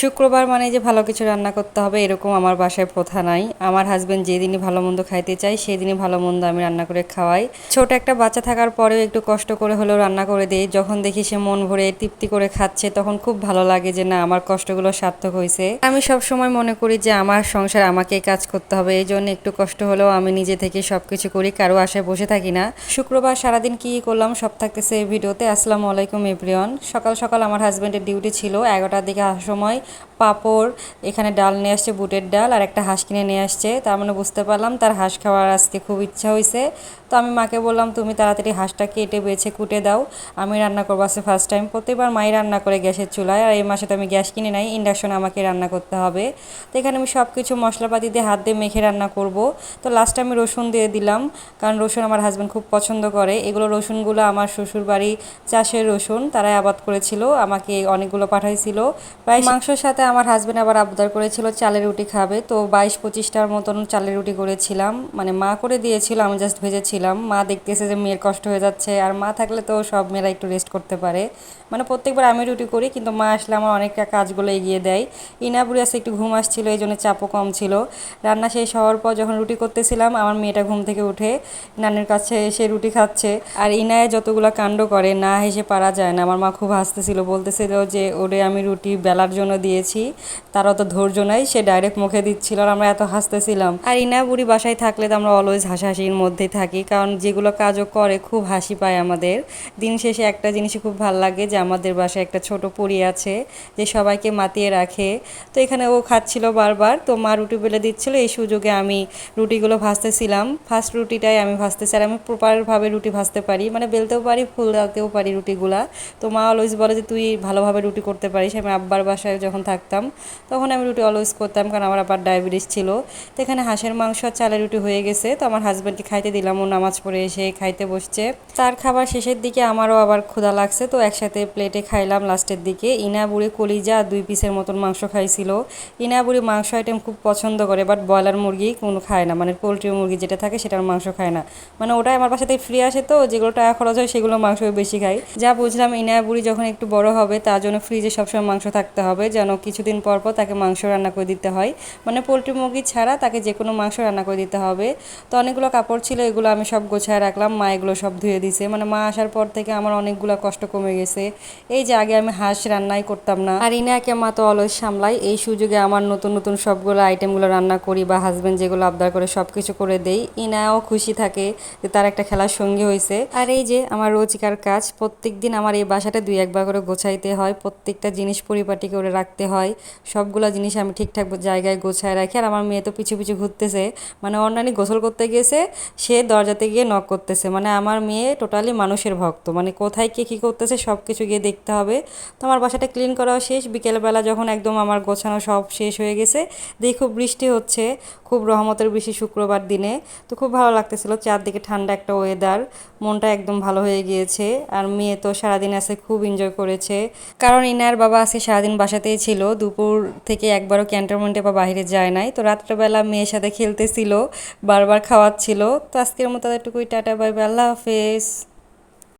শুক্রবার মানে যে ভালো কিছু রান্না করতে হবে, এরকম আমার বাসায় প্রথা নাই। আমার হাজব্যান্ড যেদিনই ভালো মন্দ খাইতে চাই সেদিনই ভালো মন্দ আমি রান্না করে খাওয়াই। ছোট একটা বাচ্চা থাকার পরেও একটু কষ্ট করে হলেও রান্না করে দিই। যখন দেখি সে মন ভরে তৃপ্তি করে খাচ্ছে, তখন খুব ভালো লাগে যে, না, আমার কষ্টগুলো সার্থক হয়েছে আমি সব সময় মনে করি যে, আমার সংসার আমাকেই কাজ করতে হবে। এই জন্য একটু কষ্ট হলেও আমি নিজে থেকে সব কিছু করি, কারও আশায় বসে থাকি না। শুক্রবার সারাদিন কি করলাম, সব থাকতেছে এই ভিডিওতে। আসসালামু আলাইকুম, এভরিওয়ান। সকাল সকাল আমার হাজব্যান্ডের ডিউটি ছিল, এগারোটার দিকে আসার সময় পাঁপড়, এখানে ডাল নিয়ে আসছে, বুটের ডাল, আর একটা হাঁস কিনে নিয়ে আসছে। তার মানে বুঝতে পারলাম, তার হাঁস খাওয়ার আজকে খুব ইচ্ছা হয়েছে তো আমি মাকে বললাম, তুমি তাড়াতাড়ি হাঁসটা কেটে, বেছে, কুটে দাও। আমি রান্না করব আজকে ফার্স্ট টাইম প্রত্যেকবার মাই রান্না করে গ্যাসের চুলায়, আর এই মাসে তো আমি গ্যাস কিনে নাই ইন্ডাকশনে আমাকে রান্না করতে হবে। তো এখানে আমি সব কিছু মশলাপাতি দিয়ে হাত দিয়ে মেখে রান্না করব। তো লাস্টে আমি রসুন দিয়ে দিলাম, কারণ রসুন আমার হাজব্যান্ড খুব পছন্দ করে। এগুলো রসুনগুলো আমার শ্বশুর বাড়ি চাষের রসুন, তারাই আবাদ করেছিল, আমাকে অনেকগুলো পাঠাইছিল। প্রায় মাংসের সাথে আমার হাজব্যান্ড আবার আবদার করেছিল চালের রুটি খাবে। তো বাইশ পঁচিশটার মতন চালের রুটি করেছিলাম। মানে মা করে দিয়েছিল, আমি জাস্ট ভেজেছিলাম। মা দেখতেছে যে মেয়ের কষ্ট হয়ে যাচ্ছে। আর মা থাকলে তো সব মেয়েরা একটু রেস্ট করতে পারে। মানে প্রত্যেকবার আমি রুটি করি, কিন্তু মা আসলে আমার অনেকটা কাজগুলো এগিয়ে দেয়। ইনাবুড়ি আসে একটু ঘুম আসছিল, এই জন্য চাপও কম ছিল। রান্না শেষ হওয়ার পর যখন রুটি করতেছিলাম, আমার মেয়েটা ঘুম থেকে উঠে নানির কাছে এসে রুটি খাচ্ছে। আর ইনায় যতগুলো কাণ্ড করে, না হেসে পারা যায় না। আমার মা খুব হাসতেছিল, বলতেছিল যে, ওরে, আমি রুটি বেলার জন্য দিয়েছি। তার অত ধৈর্য নাই, সে ডাইরেক্ট মুখে দিচ্ছিল আর আমরা এত হাসতেছিলাম। আর ইনা বুড়ি বাসায় থাকলে তো আমরা অলওয়েজ হাসাহাসির মধ্যেই থাকি, কারণ যেগুলো কাজও করে খুব হাসি পায় আমাদের। দিন শেষে একটা জিনিসই খুব ভালো লাগে যে আমাদের বাসায় একটা ছোট পরি আছে যে সবাইকে মাতিয়ে রাখে। তো এখানে ও খাচ্ছিল বারবার, তো মা রুটি বেলে দিচ্ছিল, এই সুযোগে আমি রুটিগুলো ভাজতেছিলাম। ফার্স্ট রুটিটাই আমি ভাজতেছি, আর আমি প্রপারভাবে রুটি ভাজতে পারি মানে বেলতেও পারি ফুল দাওতেও পারি রুটিগুলা। তো মা অলওয়েজ বলে যে, তুই ভালোভাবে রুটি করতে পারিস। আমি আব্বার বাসায় যখন থাকতাম, তখন আমি রুটি অলওয়েজ করতাম কারণ আমার আবার ডায়াবেটিস ছিল। তো এখানে হাঁসের মাংস আর চালের রুটি হয়ে গেছে। তো আমার হাজব্যান্ডকে খাইতে দিলাম, ও নামাজ পড়ে এসে খাইতে বসছে। তার খাবার শেষের দিকে আমারও আবার ক্ষুধা লাগছে। তো একসাথে প্লেটে খাইলাম লাস্টের দিকে। ইনা বুড়ি কলিজা দুই পিসের মতন মাংস খাইছিল। ইনা বুড়ি মাংস আইটেম খুব পছন্দ করে বাট ব্রয়লার মুরগি কোনো খায় না। মানে পোলট্রি মুরগি যেটা থাকে সেটার মাংস খায় না। মানে ওটাই আমার বাসাতে ফ্রি আসে তো, যেগুলো টাকা খরচ হয় সেগুলো মাংস বেশি খাই। যা বুঝলাম, ইনা বুড়ি যখন একটু বড় হবে, তার জন্য ফ্রিজে সবসময় মাংস থাকতে হবে, যেন কিছুদিন পর পর তাকে মাংস রান্না করে দিতে হয়। মানে পোলট্রি মুরগি ছাড়া তাকে যে কোনো মাংস রান্না করে দিতে হবে। তো অনেকগুলো কাপড় ছিল, এগুলো আমি সব গোছায় রাখলাম। মা এগুলো সব ধুয়ে দিছে। মানে মা আসার পর থেকে আমার অনেকগুলো কষ্ট কমে গেছে। এই যে আগে আমি হাঁস রান্নাই করতাম না। আর ইনাকে মা তো অলস সামলাই। এই সুযোগে আমার নতুন নতুন সবগুলো আইটেমগুলো রান্না করি বা হাজব্যান্ড যেগুলো আবদার করে সব কিছু করে দেই। ইনাও খুশি থাকে যে তার একটা খেলার সঙ্গী হয়েছে আর এই যে আমার রোজকার কাজ প্রত্যেক দিন আমার এই বাসাটা দুই একবার করে গোছাইতে হয়। প্রত্যেকটা জিনিস পরিপাটি করে রাখতে হয়। সবগুলো জিনিস আমি ঠিকঠাক জায়গায় গোছায় রাখি। আর আমার মেয়ে তো পিছু পিছু ঘুরতেছে। মানে অন্যান্য গোসল করতে গেছে সে দরজাতে গিয়ে নক করতেছে। মানে আমার মেয়ে টোটালি মানুষের ভক্ত। মানে কোথায় কে কী করতেছে সব কিছু গিয়ে দেখতে হবে। তো আমার বাসাটা ক্লিন করাও শেষ। বিকেলবেলা যখন একদম আমার গোছানো সব শেষ হয়ে গেছে, দেখি খুব বৃষ্টি হচ্ছে। খুব রহমতের বৃষ্টি শুক্রবার দিনে। তো খুব ভালো লাগতেছিল। চারদিকে ঠান্ডা একটা ওয়েদার মনটা একদম ভালো হয়ে গিয়েছে। আর মেয়ে তো সারাদিন আসে খুব এনজয় করেছে। কারণ ইনার বাবা আজকে সারাদিন বাসাতেই ছিল, দুপুর থেকে একবারও ক্যান্টনমেন্টে বা বাইরে যায় নাই। তো রাত্রেবেলা মেয়ের সাথে খেলতেছিল, বারবার খাওয়াচ্ছিল। তো আজকের মতো এতটুকুই, টাটা, বাই বাই, আল্লাহ হাফেজ।